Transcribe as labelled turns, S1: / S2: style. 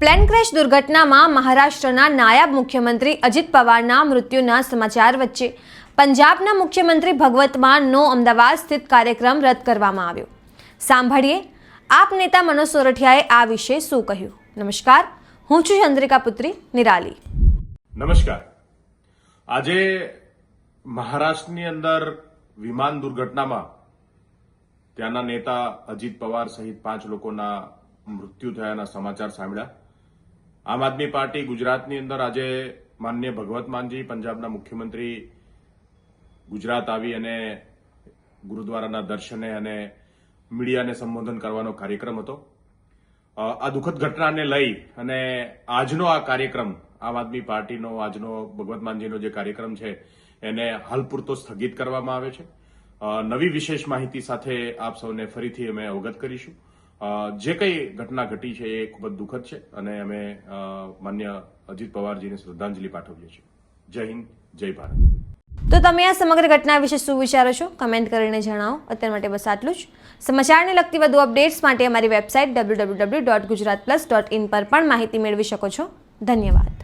S1: Plane crash દુર્ઘટનામાં મહારાષ્ટ્રના નાયબ મુખ્યમંત્રી અજિત પવારના મૃત્યુના સમાચાર વચ્ચે પંજાબના મુખ્યમંત્રી ભગવત માનનો અમદાવાદ સ્થિત કાર્યક્રમ રદ કરવામાં આવ્યો. સાંભળીએ આપ નેતા મનોજ સોરઠિયાએ આ વિશે શું કહ્યું? નમસ્કાર, હું છું ચંદ્રિકા પુત્રી, નિરાલી.
S2: નમસ્કાર. આજે મહારાષ્ટ્રની અંદર વિમાન દુર્ઘટનામાં ત્યાંના નેતા અજીત પવાર સહિત પાંચ લોકોના મૃત્યુ થયાના સમાચાર સાંભળ્યા. આમ આદમી પાર્ટી ગુજરાતની અંદર આજે માન્ય ભગવત માનજી, પંજાબના મુખ્યમંત્રી ગુજરાત આવી અને ગુરુદ્વારાના દર્શને અને મીડિયાને સંબોધન કરવાનો કાર્યક્રમ હતો. આ દુઃખદ ઘટનાને લઈ અને આજનો આ કાર્યક્રમ, આમ આદમી પાર્ટીનો આજનો ભગવત માનજીનો જે કાર્યક્રમ છે, એને હાલ પૂરતો સ્થગિત કરવામાં આવે છે. નવી વિશેષ માહિતી સાથે આપ સૌને ફરીથી અમે અવગત કરીશું. જે કંઈ ઘટના ઘટી છે એ ખૂબ જ દુઃખદ છે અને અમે માન્ય અજીત પવારજીને શ્રદ્ધાંજલિ પાઠવીએ છીએ. જય હિન્દ, જય ભારત.
S1: તો તમે આ સમગ્ર ઘટના વિશે શું વિચારો છો? કમેન્ટ કરીને જણાવો. અત્યાર માટે બસ આટલું જ. સમાચારને લગતી વધુ અપડેટ્સ માટે અમારી website W W W dot Gujarat plus dot in પર પણ માહિતી મેળવી શકો છો. ધન્યવાદ.